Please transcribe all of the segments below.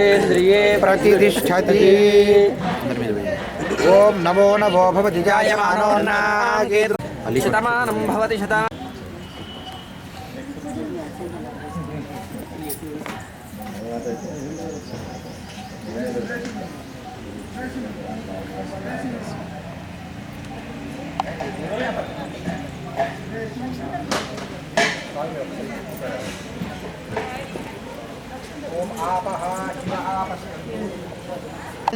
इन्द्रिये प्रतिष्ठति ॐ नमो नमो भवति जायमानो शतमानं भवति शता Thank.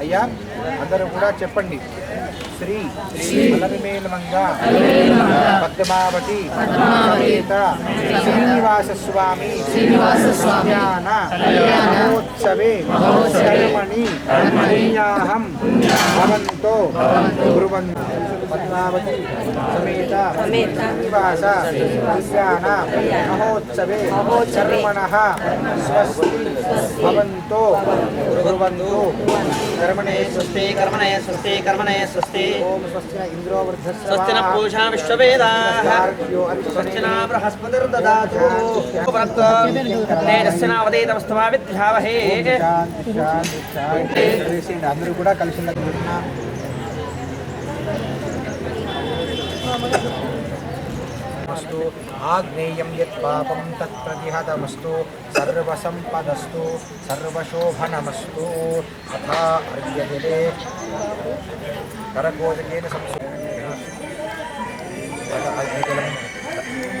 అయ్యా అందరూ కూడా చెప్పండి. శ్రీ అలరిమేల్మంగా పద్మావతి శ్రీనివాస స్వామి కళ్యాణ మహోత్సవే కర్మణి పుణ్యాహం భవంతో బ్రువన్ పద్మావతి సమేత శ్రీనివాస కళ్యాణ మహోత్సవే కర్మణః స్వస్తి భవంతో బ్రువంతో కర్మణే స్వస్తి కర్మణే స్వస్తి కర్మణే స్వస్తి ఓం స్వస్తిన ఇంద్రో వృద్ధస్వ స్వస్తి న పూషా విశ్వవేదాః స్వస్తి న బృహస్పతిర్దదాతు తేజస్య నావదేతమస్తమా విద్యావహే. అందరూ కూడా కలిసి ಸರ್ವಸಂಪದಸ್ತು ಆಗ್ನೇಯಂ ಯತ್ ಪಾಪಂ ತತ್ ಪ್ರತಿಹತಮಸ್ತು ಸರ್ವಸಂಪದಸ್ತು ಸರ್ವಶೋಭನಮಸ್ತು ತಥಾ ಅರ್ಘ್ಯದಿದೆ ಕರಕೋಜಕೇನ ಸಂಸ್ಕೃತ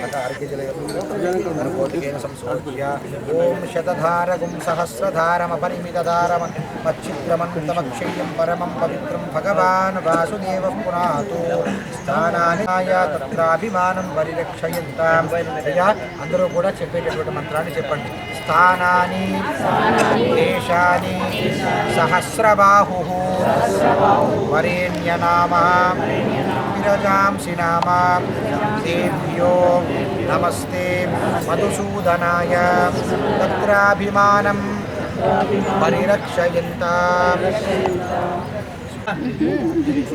సంసు తథ అర్ఘ్యజలం తథ అర్ఘ్యజలయం కరకోజకేన సంశోధ్య ఓం శతధారగుం సహస్రధారమపరిమితధారమ మచ్చిత్రమంతమక్షయ్యం పరమం పవిత్రం భగవాన్ వాసుదేవ పునాతు స్థానానియ తత్రాభిమానం పరిరక్షయంతాం అయ్యా అందరూ కూడా చెప్పేటటువంటి మంత్రాన్ని చెప్పండి। స్థానాని దేశాని సహస్రబాహు వరేణ్యనామ नीरजांसिनामां देव्यो नमस्ते मधुसूदनाय। तत्राभिमानं परिरक्षयन्ताम्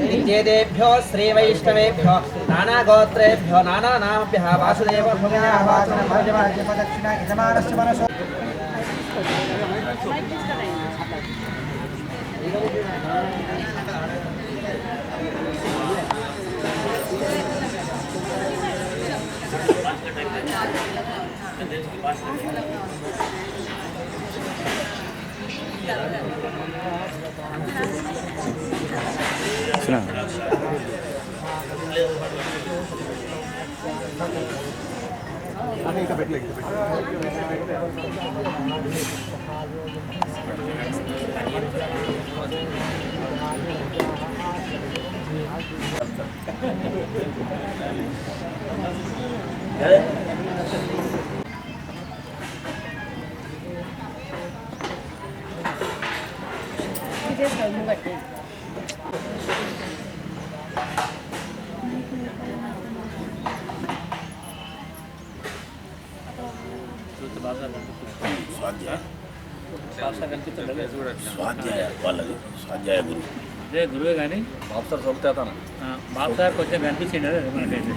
नित्येदेभ्यो श्रीवैष्णवेभ्यो नानागोत्रेभ्यो नानानामभ्यः वासुदेव भजवाच्यपदक्षिणा यजमानस्य मनसो। వాసుదేవ ప్రదక్షిణ యజమానస్య మనసో స్వాధ్యాయ వాళ్ళది స్వాధ్యాయ గురు అదే గురువే కానీ బాప్సర్ సొంతేతన బాబు సార్ కొంచెం కనిపించింది అదే మనకైతే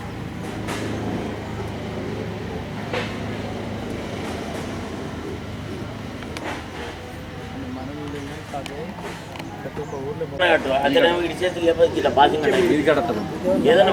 అతనేమో చేతులు లేకపోతే ఇలా బాధ్యంగా ఏదైనా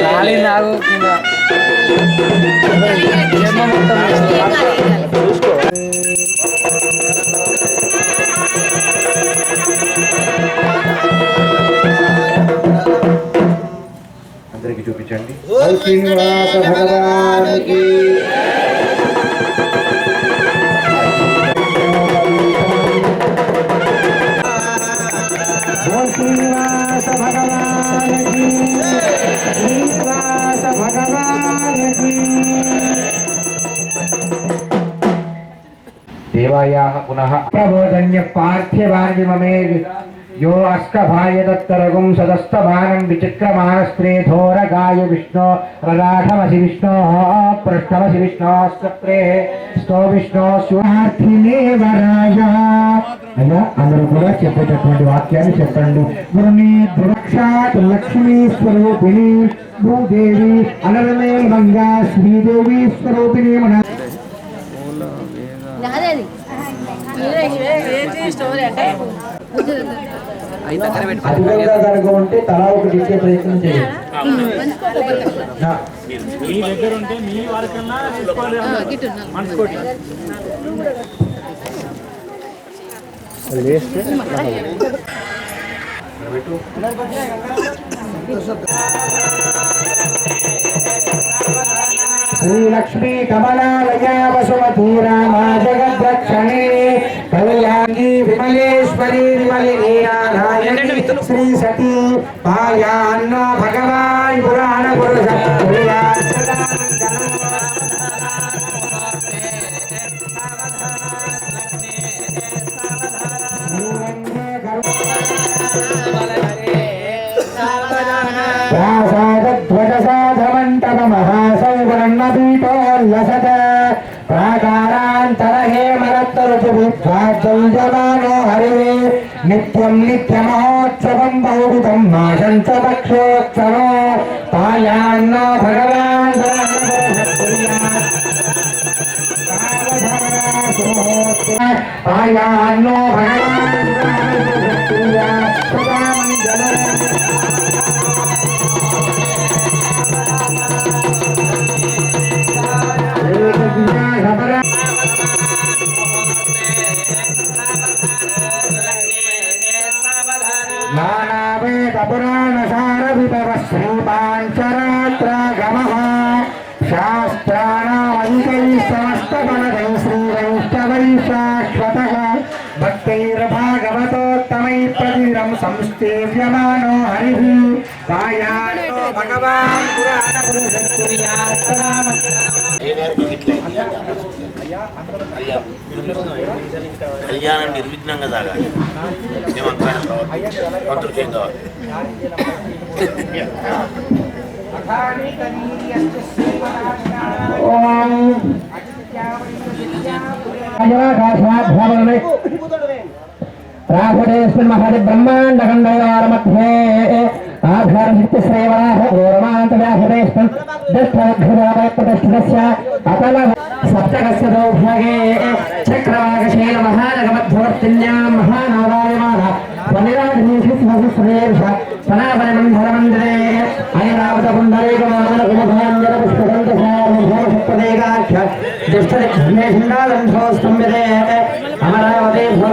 ఖాళీ నాలుగు కింద మొత్తం सिंहनाथ भगवान की श्रीनिवास भगवान की श्रीनिवास भगवान की पुनः प्रबोधन्य पार्थ्यभार्यममे यो अष्टभायदत्तरगुं सदस्तभा విష్ణో రరాఠమసి విష్ణో పృష్ఠమసి విష్ణోస్త్రే sto విష్ణో స్వార్థినే వరాయ అయ్యా అందరూ కూడా చెప్పేటటువంటి వాక్యాన్ని చెప్పండి గురుని ద్రక్షాత్ లక్ష్మీ స్వరూపిణి భూదేవి అనరమే మంగా శ్రీదేవి స్వరూపిణి మన స్టోరీ అంటే అధికంగా కనుక ఉంటే తలా ఒకటి ఇచ్చే ప్రయత్నం. మీ దగ్గర ఉంటే మీ వారికన్నా தாயானோ பகவான் భగవాన్ కళ్యాణం నిర్విఘ్నంగా సాగాలి. మేము అంతరాయం కావాలి. సంతృప్తిగా మహాది బ్రహ్మాండ కండయార మధ్యే आघारहितश्रेवराः रोमान्तदाहृदयस्पन् दष्टाघ्रभावप्रतिष्ठितस्य अतलः सप्तकस्य द्वौ भागे चक्रवाकशेन महानगमध्ववर्तिन्यां महानादायमान स्वनिराधीषुस्वसुस्रेर्ष सनावनमन्धरमन्दिरे अयरावतपुण्डरीकमानकुमभाञ्जनपुष्पदन्तसारमभोषप्रदेगाख्य दुष्टरिक्षमेषिण्डालन्धोस्तम्भ्यते अमरा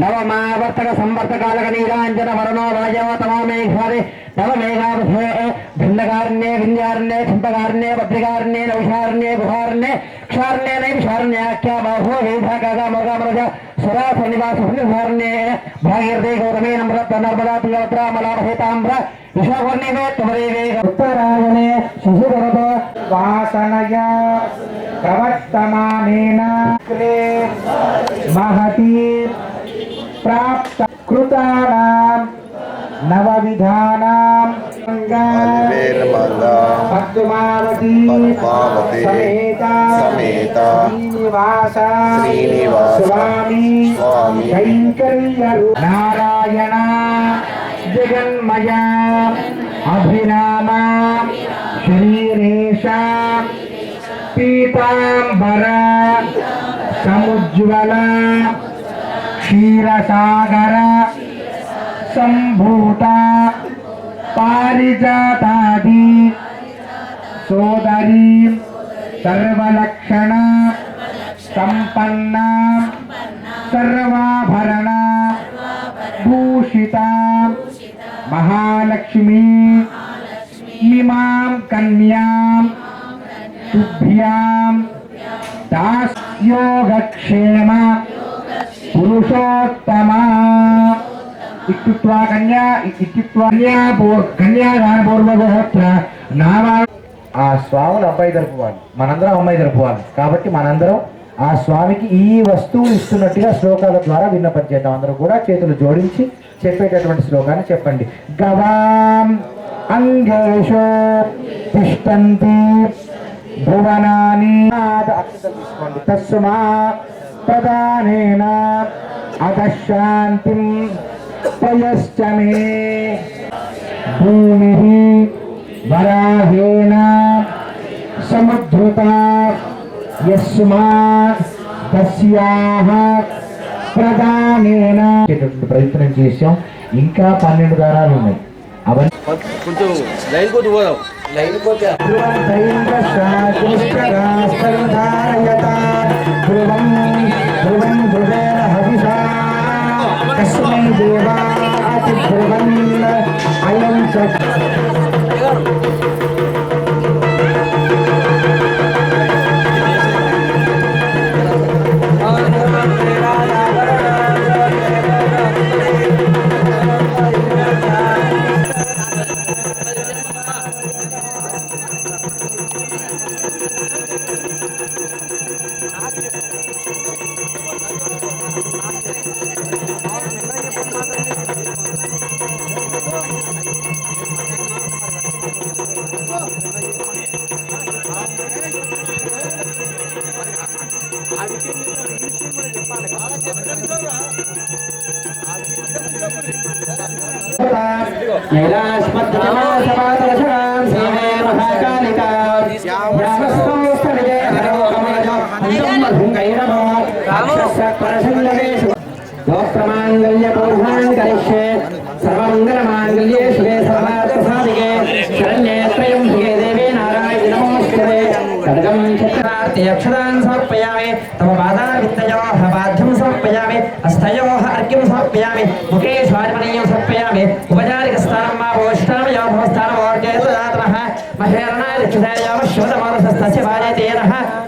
नवमावर्तक संवर्तकालक नीलांजन वरणो वाजव तमामेघारे नवमेघाभे भिन्नकारण्ये विन्यारण्ये छिंपकारण्ये पत्रिकारण्ये नौषारण्ये गुहारण्ये, क्षारण्ये नैव बाहो वेधा कागा मृगा गौरमे नम्रत्व नर्मदा प्रियवत्रा मलाभेताम्र विश्ववर्णिमे त्वरेवे उत्तरायणे शिशुभरत वासनया कवत्तमानेन महती భాగీరథే గౌతమే నమ్రత నర్మదా తుంగభద్రా మలాభేతాంబ్ర విశాఖర్ణివే తుమరేవే ఉత్తరాయణే శిశురథ వాసనయ ప్రవర్తమానేన క్రే మహతి क्षीरसागर संभूता पारिजातादि सोदरी सर्वलक्षण संपन्ना सर्वाभरण भूषिता महालक्ष्मी इमां कन्या शुभ्या दास्योगक्षेमा। పురుషోత్తమా. ఇత్యుక్త్వా కన్యా ఇత్యుక్త్వా కన్యా కన్యాదాన పూర్వగోత్ర. నామా ఆ స్వాములు అబ్బాయి తరపు వాళ్ళు. మనందరం అమ్మాయి తరపు వాళ్ళు. కాబట్టి మనందరం ఆ స్వామికి ఈ వస్తువు ఇస్తున్నట్టుగా శ్లోకాల ద్వారా విన్నపం చేద్దాం. అందరూ కూడా చేతులు జోడించి చెప్పేటటువంటి శ్లోకాన్ని చెప్పండి. గవాం అంగేషో తిష్టంతి భువనాని. అక్షతలు తీసుకోండి. ప్రధానేన అగశాంతిం పయశ్చ మే భూమి వరాహేన? సముద్ధృత యస్మాత్ తస్యాహ ప్రయత్నం చేశాం. ఇంకా పన్నెండు దారాలు ఉన్నాయి. అవన్నీ కొంచెం లైన్ పోదాం. ధ్రువం ध्रुवं ध्रुवेण हविषा तस्मै देवाति ध्रुवन् अयं च చ ోత్రమాంగళ్యపౌర్ణాంకరిష్యే ते अक्षतान् समर्पयामि, तव पादाविन्दयोः पाद्यं समर्पयामि, हस्तयोः अर्घ्यं समर्पयामि, मुखे स्वाजमनीयं समर्पयामि, उपचारिकस्थानं वा भोष्टामयो दातनः महेरणाय रक्षतायामश्वतमानसस्तस्य पादयते नः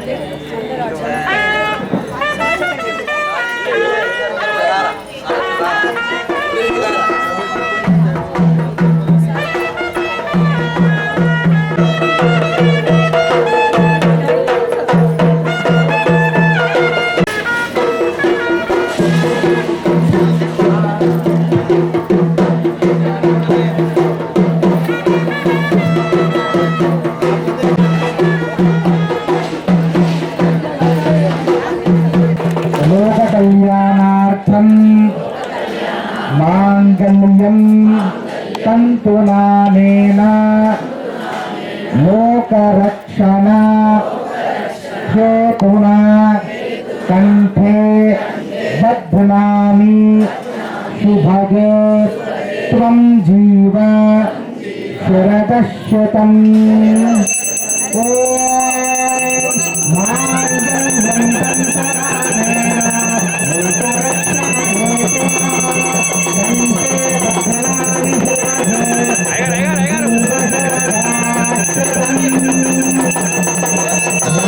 Ah! Thank you.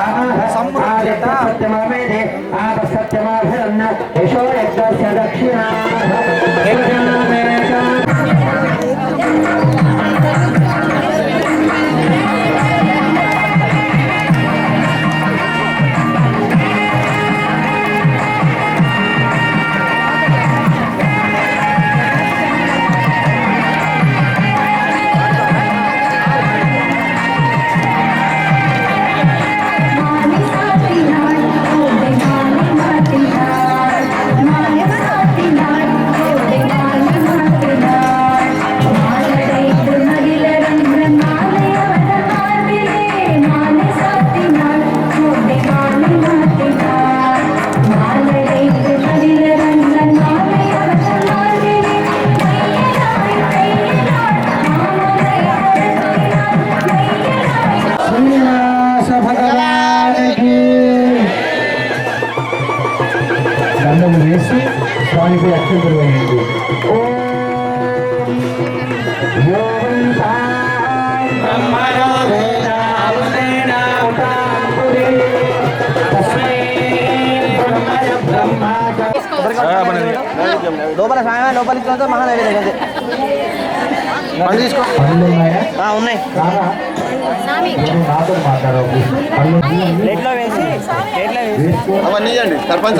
ఉన్నాయి. రారా? నువ్వు నాతో మాట్లాడవు. పనులు ఉన్నాయా? ప్లేట్లో వేసి వేసి. అవన్నీ సర్పంచ్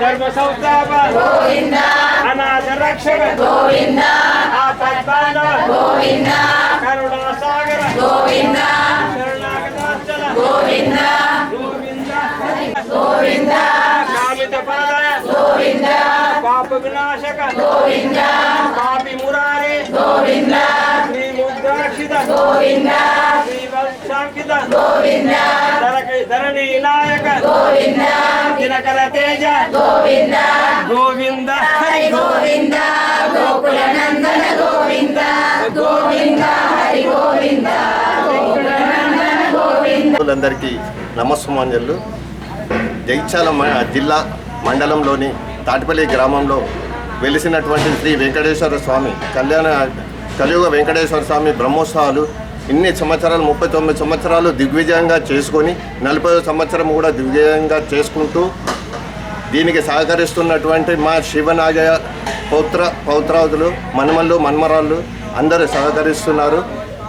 ధర్మ సంస్థాప అనాథ రక్షక ఆపద్బాంధవ కరుణా సాగర శరణాగతాంచల గోవింద. కామిత పరదయ పాప వినాశక పాపి మురారే శ్రీ ముద్రాక్షిత శ్రీ వత్సాంకిత ధరక- ధరణి నాయక. దినకర తేజ. గోవింద. హరి గోవింద. అందరికీ నమస్సుమాంజలు. మ- జిల్లా మండలంలోని తాటిపల్లి గ్రామంలో వెలిసినటువంటి శ్రీ వెంకటేశ్వర స్వామి కళ్యాణ కలియుగ వెంకటేశ్వర స్వామి బ్రహ్మోత్సవాలు ఇన్ని సంవత్సరాలు ముప్పై తొమ్మిది సంవత్సరాలు దిగ్విజయంగా చేసుకొని నలభై సంవత్సరం కూడా దిగ్విజయంగా చేసుకుంటూ దీనికి సహకరిస్తున్నటువంటి మా శివనాగయ పౌత్ర పౌత్రాదులు మన్మళ్ళు మన్మరాళ్ళు అందరూ సహకరిస్తున్నారు.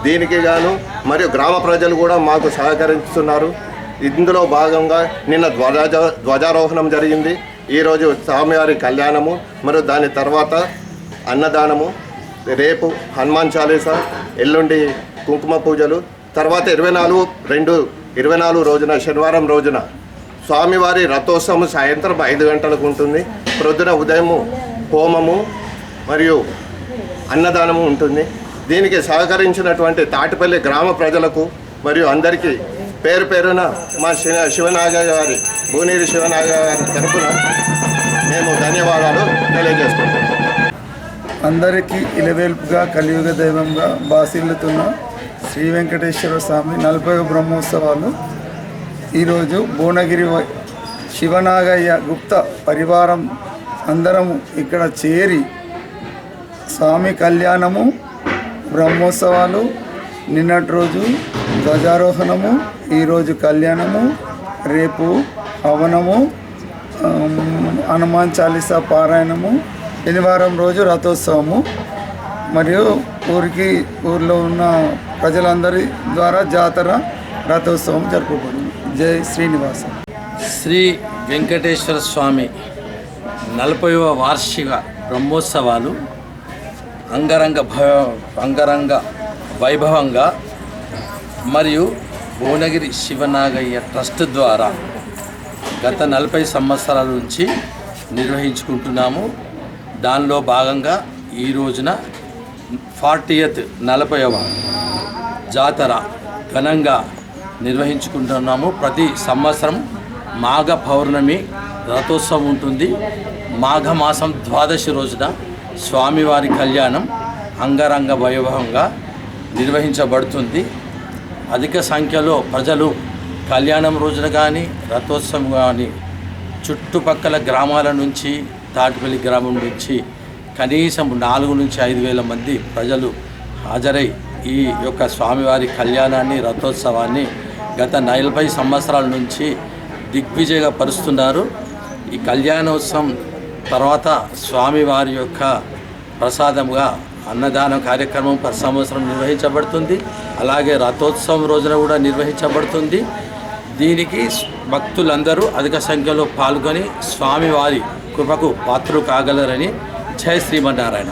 దీనికి గాను మరియు గ్రామ ప్రజలు కూడా మాకు సహకరిస్తున్నారు. ఇందులో భాగంగా నిన్న ధ్వజ ధ్వజారోహణం జరిగింది. ఈరోజు స్వామివారి కళ్యాణము మరియు దాని తర్వాత అన్నదానము రేపు హనుమాన్ చాలీసా ఎల్లుండి కుంకుమ పూజలు. తర్వాత ఇరవై నాలుగు రెండు ఇరవై నాలుగు రోజున శనివారం రోజున స్వామివారి రథోత్సవం సాయంత్రం ఐదు గంటలకు ఉంటుంది. ప్రొద్దున ఉదయము హోమము మరియు అన్నదానము ఉంటుంది. దీనికి సహకరించినటువంటి తాటిపల్లి గ్రామ ప్రజలకు మరియు అందరికీ పేరు పేరున మా శివ శివనాగ గారి భువనీరి శివనాగ గారి తరపున మేము ధన్యవాదాలు తెలియజేసుకుంటాం అందరికీ ఇలవేల్పుగా కలియుగ దైవంగా బాసిల్లుతున్న శ్రీ వెంకటేశ్వర స్వామి నలభై బ్రహ్మోత్సవాలు. ఈరోజు భువనగిరి శివనాగయ్య గుప్త పరివారం అందరము ఇక్కడ చేరి స్వామి కళ్యాణము బ్రహ్మోత్సవాలు నిన్నటి రోజు ధ్వజారోహణము ఈరోజు కళ్యాణము రేపు హవనము హనుమాన్ చాలీసా పారాయణము శనివారం రోజు రథోత్సవము. మరియు ఊరికి ఊర్లో ఉన్న ప్రజలందరి ద్వారా జాతర రథోత్సవం జరుపుబడింది జై శ్రీనివాస. శ్రీ వెంకటేశ్వర స్వామి నలభైవ వార్షిక బ్రహ్మోత్సవాలు అంగరంగ భవ అంగరంగ వైభవంగా మరియు భువనగిరి శివనాగయ్య ట్రస్ట్ ద్వారా గత నలభై సంవత్సరాల నుంచి నిర్వహించుకుంటున్నాము. దానిలో భాగంగా ఈ రోజున ఫార్టీయత్ నలభైవ జాతర ఘనంగా నిర్వహించుకుంటున్నాము. ప్రతి సంవత్సరం మాఘ పౌర్ణమి రథోత్సవం ఉంటుంది. మాఘమాసం ద్వాదశి రోజున స్వామివారి కళ్యాణం అంగరంగ వైభవంగా నిర్వహించబడుతుంది. అధిక సంఖ్యలో ప్రజలు కళ్యాణం రోజున కానీ రథోత్సవం కానీ చుట్టుపక్కల గ్రామాల నుంచి తాటిపల్లి గ్రామం నుంచి కనీసం నాలుగు నుంచి ఐదు వేల మంది ప్రజలు హాజరై ఈ యొక్క స్వామివారి కళ్యాణాన్ని రథోత్సవాన్ని గత నలభై సంవత్సరాల నుంచి దిగ్విజయగా పరుస్తున్నారు ఈ కళ్యాణోత్సవం తర్వాత స్వామివారి యొక్క ప్రసాదముగా అన్నదాన కార్యక్రమం ప్రతి సంవత్సరం నిర్వహించబడుతుంది. అలాగే రథోత్సవం రోజున కూడా నిర్వహించబడుతుంది. దీనికి భక్తులందరూ అధిక సంఖ్యలో పాల్గొని స్వామివారి కృపకు పాత్రలు కాగలరని जय श्री नारायण।